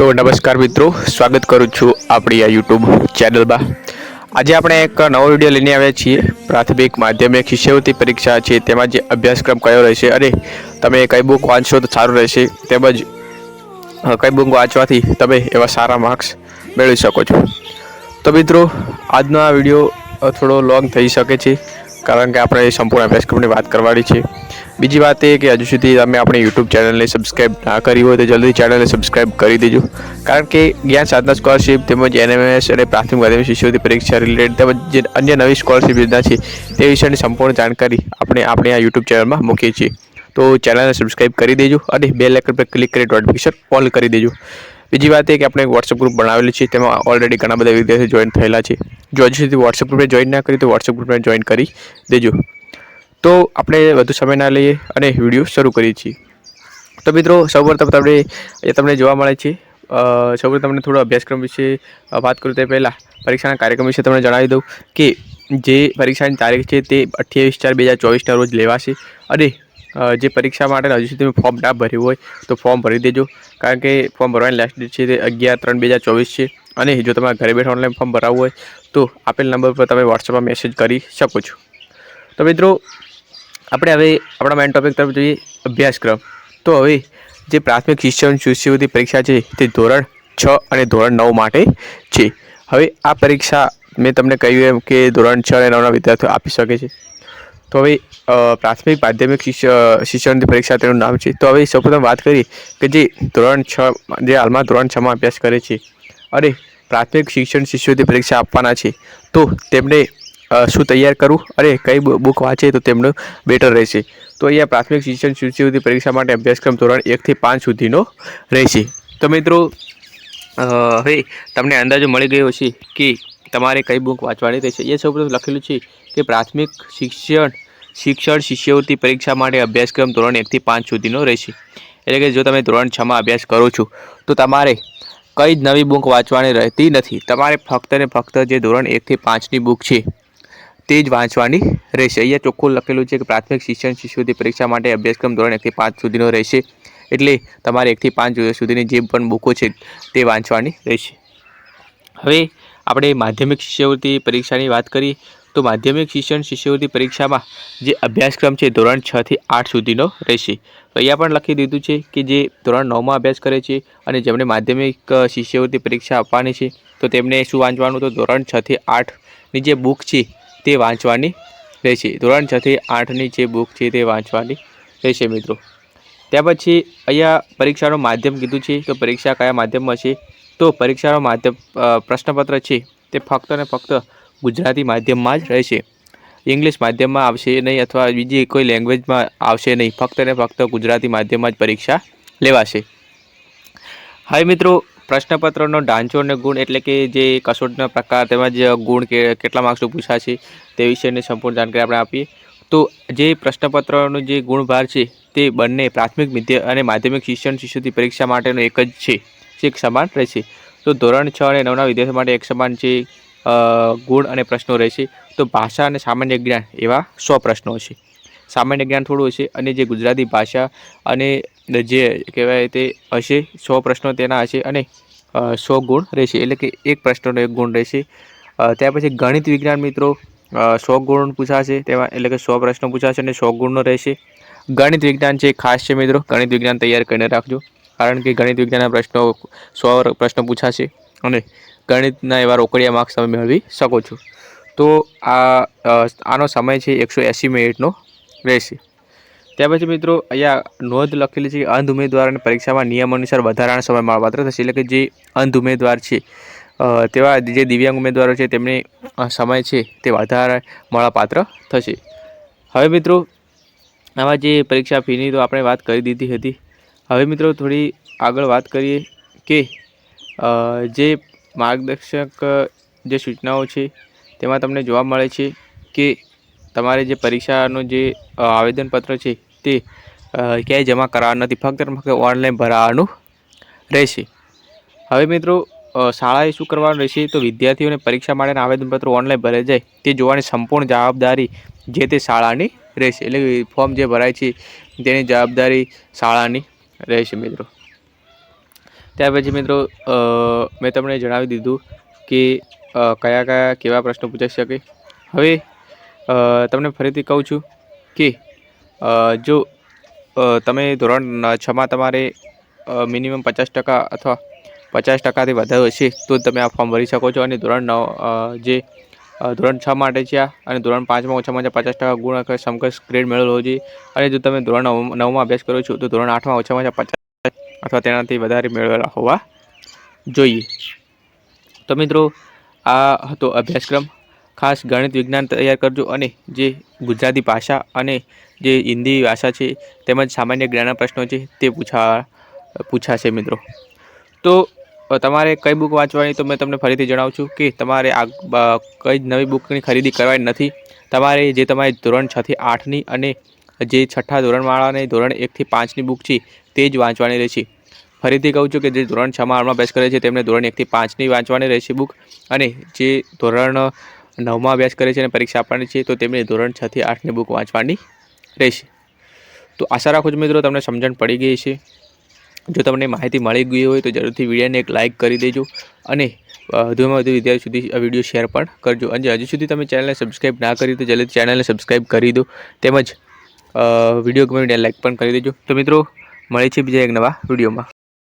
તો નમસ્કાર મિત્રો, સ્વાગત કરું છું આપણી આ યુટ્યુબ ચેનલમાં આજે આપણે એક નવો વીડિયો લઈને આવ્યા છીએ. પ્રાથમિક માધ્યમિક શિષ્યવૃત્તિ પરીક્ષા છે, તેમાં જે અભ્યાસક્રમ કયો રહેશે અને તમે કઈ બુક વાંચશો તો સારું રહેશે. તેમજ કઈ બુક વાંચવાથી તમે એવા સારા માર્ક્સ મેળવી શકો છો. તો મિત્રો, આજનો આ વીડિયો થોડો લોંગ થઈ શકે છે. કારણ કે આપણે સંપૂર્ણ અભ્યાસક્રમની વાત કરવાની છે. બીજી વાત એ કે હજુ સુધી તમે આપણી યુટ્યુબ ચેનલને સબસ્ક્રાઇબ ના કરી હોય તો જલ્દી ચેનલને સબસ્ક્રાઈબ કરી દેજો. કારણ કે જ્ઞાન સાધના સ્કોલરશિપ તેમજ એનએમએસ અને પ્રાથમિક માધ્યમિક શિષ્યવૃત્તિ પરીક્ષા રિલેટેડ તેમજ જે અન્ય નવી સ્કોલરશિપ યોજના છે, તે વિશેની સંપૂર્ણ જાણકારી આપણે આપણે આ યુટ્યુબ ચેનલમાં મૂકીએ છીએ. તો ચેનલને સબસ્ક્રાઈબ કરી દેજો અને બે લાઇકન પર ક્લિક કરી નોટિફિકેશન ઓન કરી દેજો. બીજી વાત એ કે આપણે એક વોટ્સઅપ ગ્રુપ બનાવેલું છે, તેમાં ઓલરેડી ઘણા બધા વિદ્યાર્થીઓ જોઈન થયેલા છે. જો હજુ સુધી વોટ્સએપ ગ્રુપને જોઈન ના કરી, તો વોટ્સએપ ગ્રુપને જોઈન કરી દેજો. તો આપણે વધુ સમય ના લઈએ અને વીડિયો શરૂ કરીએ છીએ. તો મિત્રો, સૌપ્રથમ એ તમને જોવા મળે છે સૌપ્રથમ તમને થોડો અભ્યાસક્રમ વિશે વાત કરું તે પહેલાં પરીક્ષાના કાર્યક્રમ વિશે તમને જણાવી દઉં કે જે પરીક્ષાની તારીખ છે તે અઠ્યાવીસ ચાર બે હજાર ચોવીસના રોજ લેવાશે અને જે પરીક્ષા માટે હજુ સુધી તમે ફોર્મ ના ભર્યું હોય તો ફોર્મ ભરી દેજો. કારણ કે ફોર્મ ભરવાની લાસ્ટ ડેટ છે તે અગિયાર ત્રણ બે હજાર ચોવીસ છે. અને જો તમારે ઘરે બેઠા ઓનલાઈન ફોર્મ ભરાવવું હોય તો આપેલ નંબર પર તમે વોટ્સઅપમાં મેસેજ કરી શકો છો. તો મિત્રો, આપણે હવે આપણા મેઇન ટોપિક તરફ જોઈએ, અભ્યાસક્રમ. તો હવે જે પ્રાથમિક શિક્ષણ શિષ્યવૃત્તિ પરીક્ષા છે તે ધોરણ છ અને ધોરણ નવ માટે છે. હવે આ પરીક્ષા મેં તમને કહ્યું એમ કે ધોરણ છ અને નવના વિદ્યાર્થીઓ આપી શકે છે. તો હવે પ્રાથમિક માધ્યમિક શિક્ષણની પરીક્ષા તેનું નામ છે. તો હવે સૌપ્રથમ વાત કરીએ કે જે ધોરણ છ, જે હાલમાં ધોરણ છમાં અભ્યાસ કરે છે અને પ્રાથમિક શિક્ષણ શિષ્યવૃત્તિ પરીક્ષા આપવાના છે. તો તેમને શું તૈયાર કરવું અને કઈ બુક વાંચે તો તેમનું બેટર રહેશે. તો અહીંયા પ્રાથમિક શિક્ષણ શિષ્યવૃત્તિ પરીક્ષા માટે અભ્યાસક્રમ ધોરણ એકથી પાંચ સુધીનો રહેશે. તો મિત્રો હવે તમને અંદાજો મળી ગયો છે કે તમારે કઈ બુક વાંચવાની રહેશે. એ સૌપ્રથમ લખેલું છે કે પ્રાથમિક શિક્ષણ શિક્ષણ શિષ્યવૃત્તિ પરીક્ષા માટે અભ્યાસક્રમ ધોરણ એકથી પાંચ સુધીનો રહેશે. એટલે કે જો તમે ધોરણ છમાં અભ્યાસ કરો છો, તો તમારે કઈ જ નવી બુક વાંચવાની રહેતી નથી. તમારે ફક્ત ને ફક્ત જે ધોરણ એકથી પાંચની બુક છે, તે જ વાંચવાની રહેશે. અહીંયા ચોખ્ખું લખેલું છે કે પ્રાથમિક શિક્ષણ શિષ્યવૃત્તિ પરીક્ષા માટે અભ્યાસક્રમ ધોરણ એકથી પાંચ સુધીનો રહેશે. એટલે તમારે એકથી પાંચ સુધીની જે પણ બુકો છે, તે વાંચવાની રહેશે. હવે આપણે માધ્યમિક શિષ્યવૃત્તિ પરીક્ષાની વાત કરીએ તો માધ્યમિક શિક્ષણ શિષ્યવૃત્તિ પરીક્ષામાં જે અભ્યાસક્રમ છે ધોરણ છ થી આઠ સુધીનો રહેશે. અહીંયા પણ લખી દીધું છે કે જે ધોરણ નવમાં અભ્યાસ કરે છે અને જેમણે માધ્યમિક શિષ્યવૃત્તિ પરીક્ષા આપવાની છે, તો તેમને શું વાંચવાનું? તો ધોરણ છ થી આઠની જે બુક છે તે વાંચવાની રહેશે. ધોરણ છ થી આઠની જે બુક છે તે વાંચવાની રહેશે મિત્રો. ત્યાર પછી અહીંયા પરીક્ષાનું માધ્યમ કીધું છે તો પરીક્ષા કયા માધ્યમમાં છે? તો પરીક્ષાનો માધ્યમ પ્રશ્નપત્ર છે તે ફક્ત ને ફક્ત ગુજરાતી માધ્યમમાં જ રહેશે ઇંગ્લિશ માધ્યમમાં આવશે નહીં અથવા બીજી કોઈ લેંગ્વેજમાં આવશે નહીં. ફક્ત ને ફક્ત ગુજરાતી માધ્યમમાં જ પરીક્ષા લેવાશે. હવે મિત્રો, પ્રશ્નપત્રનો ઢાંચો અને ગુણ એટલે કે જે કસોટના પ્રકાર તેમજ ગુણ કે કેટલા માર્ક્સનું પૂછાશે તે વિશેની સંપૂર્ણ જાણકારી આપણે આપીએ. તો જે પ્રશ્નપત્રનો જે ગુણભાર છે તે બંને પ્રાથમિક વિદ્યા અને માધ્યમિક શિક્ષણ શિષ્યવૃત્તિ પરીક્ષા માટેનો એક જ છે. જે એક સમાન રહેશે તો ધોરણ છ અને નવના વિદ્યાર્થીઓ માટે એક સમાન છે. ગુણ અને પ્રશ્નો રહેશે. તો ભાષા અને સામાન્ય જ્ઞાન એવા સો પ્રશ્નો હશે સામાન્ય જ્ઞાન થોડું હશે અને જે ગુજરાતી ભાષા અને જે કહેવાય તે હશે, સો પ્રશ્નો તેના હશે અને સો ગુણ રહેશે. એટલે કે એક પ્રશ્નનો એક ગુણ રહેશે. ત્યાર પછી ગણિત વિજ્ઞાન મિત્રો સો ગુણ પૂછાશે તેમાં, એટલે કે સો પ્રશ્નો પૂછાશે અને સો ગુણનો રહેશે. ગણિત વિજ્ઞાન છે ખાસ છે મિત્રો. ગણિત વિજ્ઞાન તૈયાર કરીને રાખજો. કારણ કે ગણિત વિજ્ઞાનના પ્રશ્નો, સો પ્રશ્નો પૂછાશે અને ગણિતના એવા રોકડિયા માર્ક્સ તમે મેળવી શકો છો. તો આ આનો સમય છે એકસો એંસી મિનિટનો રહેશે. ત્યાર પછી મિત્રો, અહીંયા નોંધ લખેલી છે કે અંધ ઉમેદવારોને પરીક્ષામાં નિયમ અનુસાર વધારાના સમય મળવાપાત્ર થશે. એટલે કે જે અંધ ઉમેદવાર છે તેવા જે દિવ્યાંગ ઉમેદવારો છે, તેમને સમય છે તે વધારે મળવાપાત્ર થશે. હવે મિત્રો આમાં જે પરીક્ષા ફીની તો આપણે વાત કરી દીધી હતી. હવે મિત્રો થોડી આગળ વાત કરીએ કે જે માર્ગદર્શક જે સૂચનાઓ છે, તેમાં તમને જોવા મળે છે કે તમારે જે પરીક્ષાનું જે આવેદનપત્ર છે તે ક્યાંય જમા કરાવવાનું નથી, ફક્ત ફક્ત ઓનલાઈન ભરાવાનું રહેશે. હવે મિત્રો શાળાએ શું કરવાનું રહેશે? તો વિદ્યાર્થીઓને પરીક્ષા માટેના આવેદનપત્રો ઓનલાઈન ભરાઈ જાય, તે જોવાની સંપૂર્ણ જવાબદારી જે તે શાળાની રહેશે. એટલે ફોર્મ જે ભરાય છે, તેની જવાબદારી શાળાની રહેશે મિત્રો. ત્યાર પછી મિત્રો મેં તમને જણાવી દીધું કે કયા કયા કેવા પ્રશ્નો પૂછાઈ શકે. હવે તમને ફરીથી કહું છું કે જો તમે ધોરણ છમાં તમારે મિનિમમ પચાસ ટકા અથવા પચાસ ટકાથી વધારે હશે, તો તમે આ ફોર્મ ભરી શકો છો. અને ધોરણ નવ જે ધોરણ છ માટે છે અને ધોરણ પાંચમાં ઓછામાં ઓછા પચાસ ટકા ગુણ સમકક્ષ ગ્રેડ મેળવેલો જોઈએ અને જો તમે ધોરણ નવ, નવમાં અભ્યાસ કરો છો, તો ધોરણ આઠમાં ઓછામાં ઓછા પચાસ અથવા તેનાથી વધારે મેળવેલા હોવા જોઈએ. તો મિત્રો, આ હતો અભ્યાસક્રમ. ખાસ ગણિત વિજ્ઞાન તૈયાર કરજો અને જે ગુજરાતી ભાષા અને જે હિન્દી ભાષા છે, તેમજ સામાન્ય જ્ઞાનના પ્રશ્નો છે, તે પૂછા, પૂછાશે મિત્રો. તો તમારે કઈ બુક વાંચવાની તો મેં તમને ફરીથી જણાવું છું કે તમારે આ કઈ નવી બુકની ખરીદી કરવાની નથી. તમારે જે તમારી ધોરણ છથી આઠની અને જે છઠ્ઠા ધોરણવાળાની ધોરણ એકથી પાંચની બુક છે તે જ વાંચવાની રહેશે. ફરીથી કહું છું કે જે ધોરણ છમાં હાલમાં અભ્યાસ કરે છે, તેમને ધોરણ એકથી પાંચની વાંચવાની રહેશે બુક. અને જે ધોરણ નવમાં અભ્યાસ કરે છે અને પરીક્ષા આપવાની છે, તો તેમને ધોરણ છથી આઠની બુક વાંચવાની રહેશે. તો આશા રાખું છું મિત્રો, તમને સમજણ પડી ગઈ છે જો તમને માહિતી મળી ગઈ હોય, તો જરૂરથી વિડીયોને એક લાઇક કરી દેજો અને વધુમાં વધુ વિદ્યાર્થી સુધી આ વીડિયો શેર પણ કરજો. અને હજુ સુધી તમે ચેનલને સબસ્ક્રાઈબ ના કરી તો જલ્દી ચેનલને સબસ્ક્રાઈબ કરી દો. તેમજ વીડિયો ગમે લાઇક પણ કરી દેજો. તો મિત્રો મળે છે બીજા એક નવા વિડીયોમાં.